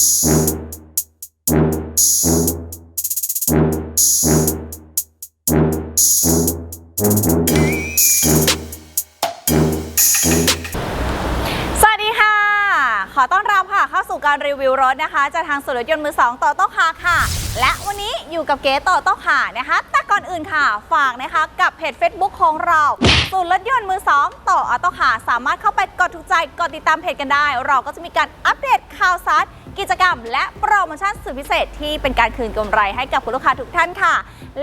ส สู่การรีวิวรถนะคะจากทางศูนรถยนต์มือสองต่อโต้คาค่ะ และวันนี้อยู่กับเก๋ต่อโต้คาร์นะคะ แต่ก่อนอื่นค่ะ ฝากนะคะกับเพจ Facebook ของเราศูนย์รถยนต์มือสองต่ออโต้คาสามารถเข้าไปกดถูกใจกดติดตามเพจกันได้ เราก็จะมีการอัปเดตข่าวสารกิจกรรม และโปรโมชั่นสุดพิเศษที่เป็นการคืนกำไรให้กับคุณลูกค้าทุกท่านค่ะ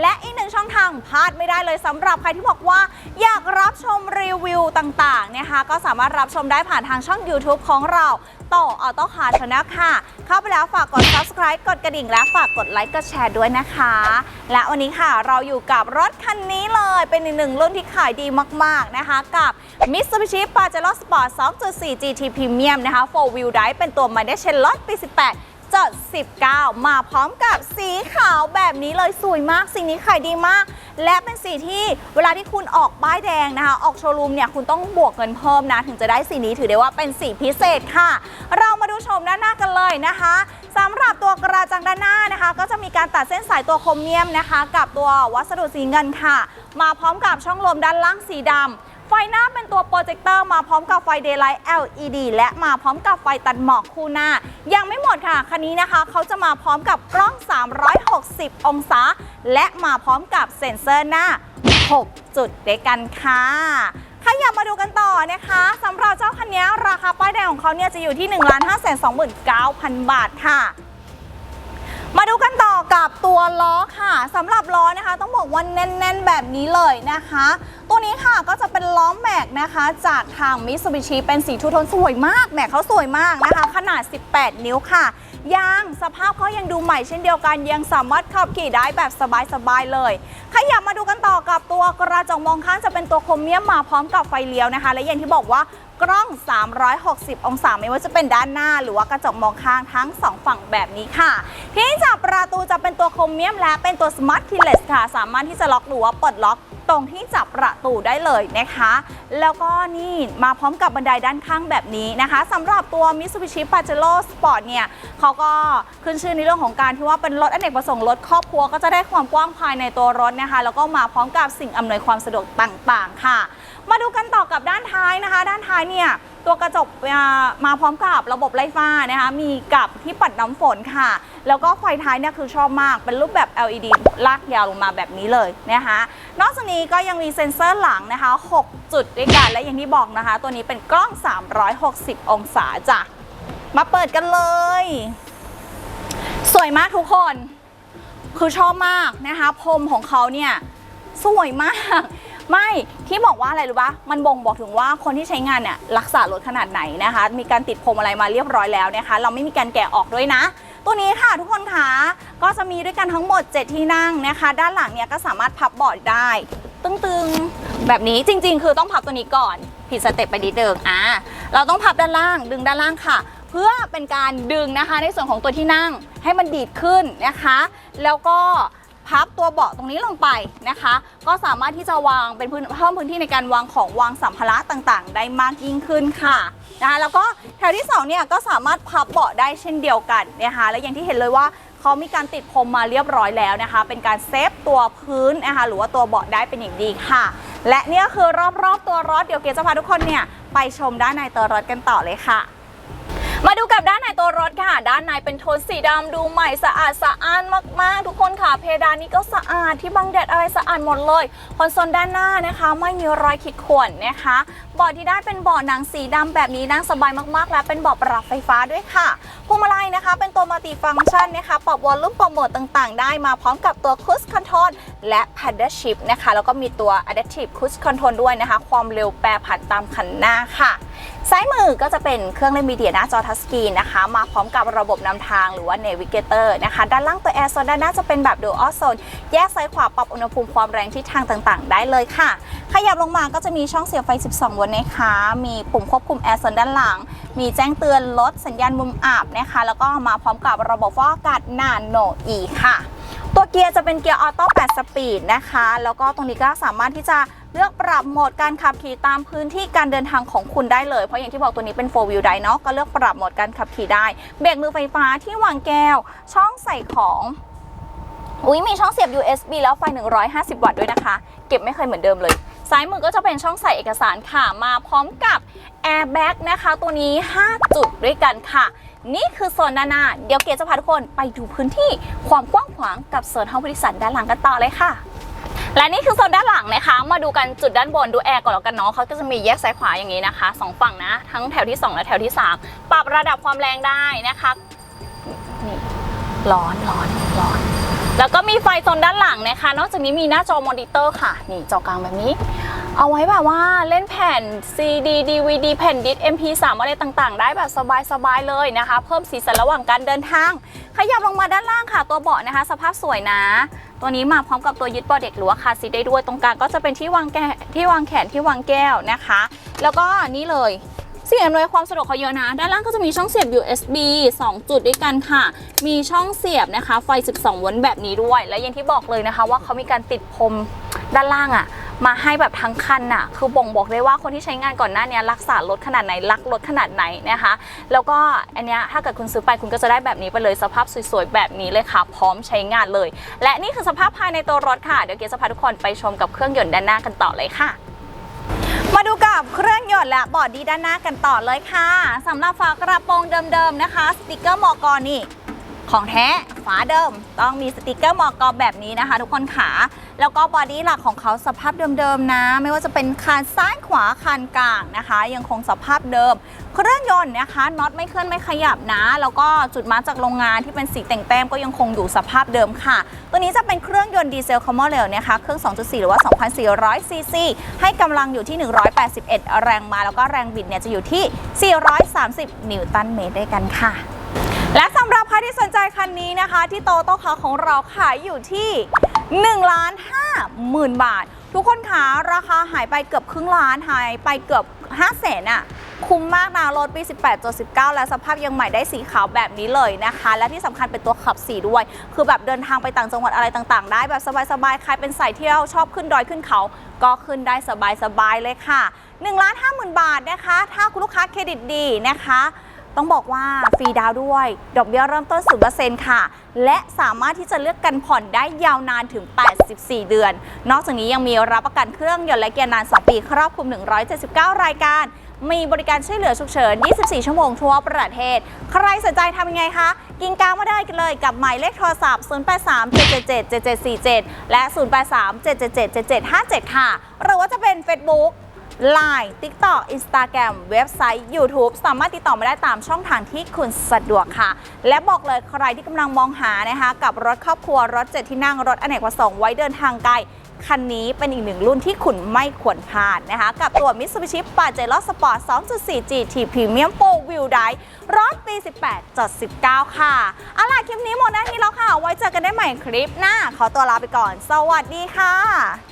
และอีกหนึ่งช่องทางพลาดไม่ได้เลยสำหรับใครที่บอกว่า อยากรับชมรีวิวต่างๆนะคะก็สามารถรับชมได้ผ่านทางช่อง YouTube ของเรา ต่ออโต้คาร์ชนะค่ะ เข้าไปแล้วฝากกด subscribe กดกระดิ่งและฝากกดไลค์กดแชร์ด้วยนะคะ และวันนี้ค่ะเราอยู่กับรถคันนี้เลยเป็นอีกหนึ่งรุ่นที่ขายดีมาก ๆ นะคะ กับ Mitsubishi Pajero Sport 2.4 GT Premium นะคะ 4 Wheel Drive เป็นตัว m a n d a s h e l o t ปี 18 จด19 มาพร้อมกับสีขาวแบบนี้เลยสวยมากสีนี้ขายดีมาก และเป็นสีที่เวลาที่คุณออกป้ายแดงนะคะ ออกโชว์รูมเนี่ยคุณต้องบวกเงินเพิ่มนะ ถึงจะได้สีนี้ถือได้ว่าเป็นสีพิเศษค่ะ เรามาดูชมด้านหน้ากันเลยนะคะสำหรับตัวกระจังด้านหน้านะคะ ก็จะมีการตัดเส้นสายตัวโครเมียมนะคะ กับตัววัสดุสีเงินค่ะ มาพร้อมกับช่องลมด้านล่างสีดำ ไฟหน้าเป็นตัวโปรเจคเตอร์มาพร้อมกับไฟ Daylight LED และมาพร้อมกับไฟตัดหมอกคู่หน้า ยังไม่หมดค่ะ คันนี้นะคะเขาจะมาพร้อมกับกล้อง 360 องศา และมาพร้อมกับเซ็นเซอร์หน้า 6 จุดด้วยกันค่ะขยับมาดูกันต่อนะคะสำหรับเจ้าคันนี้ราคาป้ายแดงของเขาเนี่ยจะอยู่ที่ 1 5 2 9 0 0 0 บาทค่ะ มาดูกันต่อกับตัวล้อค่ะสำหรับล้อนะคะ ต้องบอกว่าแน่น ๆ แบบนี้เลยนะคะ ตัวนี้ค่ะก็จะเป็นล้อแม็กนะคะ จากทางมิ t ซูบิชิเป็นสีทูโทนสวยมากแม็กเขาสวยมากนะคะ ขนาด 18 นิ้วค่ะยางสภาพเขายังดูใหม่เช่นเดียวกัน ยังสามารถขับขี่ได้แบบสบาย ๆ เลย ขยับมาดูกันต่อกับตัวกระจกมองข้างจะเป็นตัวโครเมียมมาพร้อมกับไฟเลี้ยวนะคะ และอย่างที่บอกว่า กล้อง 360 องศาไม่ว่าจะเป็นด้านหน้า หรือว่ากระจกมองข้างทั้ง 2 ฝั่งแบบนี้ค่ะ ที่จับประตูจะเป็นตัวโครเมียมและเป็นตัวสมาร์ททีเลสค่ะ สามารถที่จะล็อกหรือว่าปลดล็อก ตรงที่จับประตูได้เลยนะคะ แล้วก็นี่มาพร้อมกับบันไดด้านข้างแบบนี้นะคะสำหรับตัว Mitsubishi Pajero Sport เนี่ยเขาก็ขึ้นชื่อในเรื่องของการที่ว่าเป็นรถอเนกประสงค์รถครอบครัวก็จะได้ความกว้างภายในตัวรถนะคะ แล้วก็มาพร้อมกับสิ่งอำนวยความสะดวกต่างๆ ค่ะ มาดูกันต่อกับด้านท้ายนะคะ ด้านท้ายเนี่ย ตัวกระจกมาพร้อมกับระบบไล่ฟ้านะคะมีกับที่ปัดน้ำฝนค่ะ แล้วก็ไฟท้ายเนี่ยคือชอบมากเป็นรูปแบบ LED ลากยาวลงมาแบบนี้เลยนะคะนอกจากนี้ก็ยังมีเซ็นเซอร์หลังนะคะ 6 จุดด้วยกันและอย่างที่บอกนะคะ ตัวนี้เป็นกล้อง 360 องศาจ้ะมาเปิดกันเลย สวยมากทุกคน คือชอบมากนะคะพรมของเขาเนี่ยสวยมาก ไม่ที่บอกว่าอะไรรู้ปะมันบ่งบอกถึงว่าคนที่ใช้งานเนี่ยรักษารถขนาดไหนนะคะ มีการติดพรมอะไรมาเรียบร้อยแล้วนะคะ เราไม่มีการแกะออกด้วยนะ ตัวนี้ค่ะทุกคนคะก็จะมีด้วยกันทั้งหมด 7 ที่นั่งนะคะ ด้านหลังเนี่ยก็สามารถพับเบาะได้ ตึงๆ แบบนี้จริง ๆ คือต้องพับตัวนี้ก่อนผิดสเต็ปไปนิดเดิมอ่าเราต้องพับด้านล่าง ดึงด้านล่างค่ะ เพื่อเป็นการดึงนะคะในส่วนของตัวที่นั่งให้มันดีดขึ้นนะคะ แล้วก็ พับตัวเบาะตรงนี้ลงไปนะคะ ก็สามารถที่จะวางเป็นพื้นเพิ่มพื้นที่ในการวางของวางสัมภาระต่างๆ ได้มากยิ่งขึ้นค่ะนะคะแล้วก็แถวที่สองเนี่ยก็สามารถพับเบาะได้เช่นเดียวกันนะคะและอย่างที่เห็นเลยว่าเขามีการติดพรมมาเรียบร้อยแล้วนะคะ เป็นการเซฟตัวพื้นนะคะหรือว่าตัวเบาะได้เป็นอย่างดีค่ะ และนี่ยคือรอบๆตัวรถเดี๋ยวเกจะพาทุกคนเนี่ยไปชมด้านในตัวรถกันต่อเลยค่ะ มาดูกับด้านในตัวรถ สีดำดูใหม่สะอาดสะอ้านมากๆ ทุกคนค่ะ เพดานนี้ก็สะอาดที่บังแดดอะไรสะอาดหมดเลย คอนโซลด้านหน้านะคะ ไม่มีรอยขีดข่วนนะคะเบาะที่ได้เป็นเบาะหนังสีดำแบบนี้นั่งสบายมากๆ และเป็นเบาะปรับไฟฟ้าด้วยค่ะพวงมาลัยนะคะ เป็นตัวมัลติฟังก์ชันนะคะปรับวอลลุ่มปรับโหมดต่างๆ ได้มาพร้อมกับตัวคุ i คอนโทรลและ Paddle Shift นะคะ แล้วก็มีตัว Adaptive Cruise Control ด้วยนะคะ ความเร็วแปรผันตามคันหน้าค่ะซ้ายมือก็จะเป็นเครื่องเล่นมีเดียหน้าจอทัชสกรีนนะคะ มาพร้อมกับระบบนำทางหรือว่า Navigator นะคะ ด้านล่างตัวแอร์โซนด้านหน้าจะเป็นแบบ Dual Zone แยกซ้ายขวาปรับอุณหภูมิความแรงทิศทางต่างๆ ได้เลยค่ะ ขยับลงมาก็จะมีช่องเสียบไฟ 12 โวลต์นะคะ มีปุ่มควบคุมแอร์โซนด้านหลัง มีแจ้งเตือนลดสัญญาณมุมอับนะคะ แล้วก็มาพร้อมกับระบบฟอกอากาศนาโนอีค่ะ ตัวเกียร์จะเป็นเกียร์ออโต้8สปีดนะคะ แล้วก็ตรงนี้ก็สามารถที่จะเลือกปรับโหมดการขับขี่ตามพื้นที่การเดินทางของคุณได้เลย เพราะอย่างที่บอกตัวนี้เป็น 4 wheel drive เนาะก็เลือกปรับโหมดการขับขี่ได้ เบรกมือไฟฟ้าที่วางแก้ว ช่องใส่ของอุ้ยมีช่องเสียบ USB แล้วไฟ 150 วัตต์ด้วยนะคะ เก็บไม่เคยเหมือนเดิมเลย ซ้ายมือก็จะเป็นช่องใส่เอกสารค่ะ มาพร้อมกับ Airbag นะคะ ตัวนี้ 5 จุดด้วยกันค่ะ นี่คือโซนด้านหน้า เดี๋ยวเกจะพาทุกคนไปดูพื้นที่ความกว้างขวางกับโซนห้องผู้โดยสารด้านหลังกันต่อเลยค่ะ และนี่คือโซนด้านหลังนะคะ มาดูกันจุดด้านบนดูแอร์ก่อนแล้วกันเนาะเขาก็จะมีแยกซ้ายขวาอย่างนี้นะคะสองฝั่งนะ ทั้งแถวที่ 2 และแถวที่ 3 ปรับระดับความแรงได้นะคะนี่ร้อนร้อนร้อนแล้วก็มีไฟโซนด้านหลังนะคะ นอกจากนี้มีหน้าจอมอนิเตอร์ค่ะ นี่จอกลางแบบนี้ เอาไว้แบบว่าเล่นแผ่น CD DVD แผ่นดิส MP3 อะไรต่างๆ ได้แบบสบายๆเลยนะคะ เพิ่มสีสันระหว่างการเดินทาง ขยับลงมาด้านล่างค่ะ ตัวเบาะนะคะ สภาพสวยนะ ตัวนี้มาพร้อมกับตัวยึดเบาะเด็กหรือว่าคาซีได้ด้วยตรงกลางก็จะเป็นที่วางแกที่วางแขนที่วางแก้วนะคะ แล้วก็นี่เลยสิ่งอำนวยความสะดวกเขาเยอะนะ ด้านล่างก็จะมีช่องเสียบ USB 2 จุดด้วยกันค่ะ มีช่องเสียบนะคะ ไฟ 12 โวลต์แบบนี้ด้วย และอย่างที่บอกเลยนะคะ ว่าเขามีการติดพรมด้านล่างอะ มาให้แบบทั้งคันอะคือบ่งบอกได้ว่าคนที่ใช้งานก่อนหน้านี้รักษารถขนาดไหนรักรถขนาดไหนนะคะ แล้วก็อันเนี้ยถ้าเกิดคุณซื้อไปคุณก็จะได้แบบนี้ไปเลยสภาพสวยๆแบบนี้เลยค่ะ พร้อมใช้งานเลย และนี่คือสภาพภายในตัวรถค่ะเดี๋ยวเกียร์จะพาทุกคนไปชมกับเครื่องยนต์ด้านหน้ากันต่อเลยค่ะมาดูกับเครื่องยนต์และบอดี้ด้านหน้ากันต่อเลยค่ะสำหรับฝากระโปรงเดิมๆนะคะ สติกเกอร์มอกรนี่ ของแท้ฝาเดิม ต้องมีสติกเกอร์มอกรแบบนี้นะคะ ทุกคนขาแล้วก็บอดี้หลักของเขาสภาพเดิมๆนะ ไม่ว่าจะเป็นคานซ้ายขวาคานกลางนะคะ ยังคงสภาพเดิม เครื่องยนต์นะคะน็อตไม่เคลื่อนไม่ขยับนะ แล้วก็จุดมาจากโรงงานที่เป็นสีแต่งแต้มก็ยังคงอยู่สภาพเดิมค่ะ ตัวนี้จะเป็นเครื่องยนต์ดีเซลคอมมอนเรลนะคะเครื่อง 2.4 หรือว่า 2,400ซีซีให้กำลังอยู่ที่ 181 แรงม้าแล้วก็แรงบิดเนี่ยจะอยู่ที่ 430 นิวตันเมตรด้วยกันค่ะ และสำหรับใครที่สนใจคันนี้นะคะ ที่โตโต้คาของเราขายอยู่ที่1ล้าน5หมื่นบาท ทุกคนคะราคาหายไปเกือบครึ่งล้านหายไปเกือบ5แสนอะคุ้มมากนะรถปี 18.19 และสภาพยังใหม่ได้สีขาวแบบนี้เลยนะคะ และที่สำคัญเป็นตัวขับสีด้วย คือแบบเดินทางไปต่างจังหวัดอะไรต่างๆ ได้แบบสบายๆ ใครเป็นสายเที่ยวชอบขึ้นดอยขึ้นเขา ก็ขึ้นได้สบายๆเลยค่ะ1ล้าน5หมื่นบาทนะคะ ถ้าคุณลูกค้าเครดิตดีนะคะ ต้องบอกว่าฟรีดาวด้วย ดอกเบี้ยเริ่มต้น 0%ค่ะ และสามารถที่จะเลือกกันผ่อนได้ยาวนานถึง 84 เดือน นอกจากนี้ยังมีรับประกันเครื่องยนต์และเกียร์นาน 2 ปี ครอบคลุม 179 รายการ มีบริการช่วยเหลือฉุกเฉิน 24 ชั่วโมงทั่วประเทศ ใครสนใจทำยังไงคะ กินกาวมาได้กันเลยกับหมายเลขโทรศัพท์ 0837777747 และ 0837777757 ค่ะ หรือว่าจะเป็น Facebook Line TikTok Instagram เว็บไซต์ YouTube สามารถติดต่อมาได้ตามช่องทางที่คุณสะดวกค่ะ และบอกเลยใครที่กำลังมองหานะคะ กับรถครอบครัวรถเจ็ดที่นั่งรถอเนกประสงค์ไว้เดินทางไกลคันนี้เป็นอีกหนึ่งรุ่นที่คุณไม่ควรพลาดนะคะ กับตัว Mitsubishi Pajero Sport 2.4 GT Premium 4 Wheel Drive รถปี 18.19 ค่ะเอาล่ะคลิปนี้หมดหน้าที่แล้วค่ะ ไว้เจอกันได้ใหม่คลิปหน้า ขอตัวลาไปก่อน สวัสดีค่ะ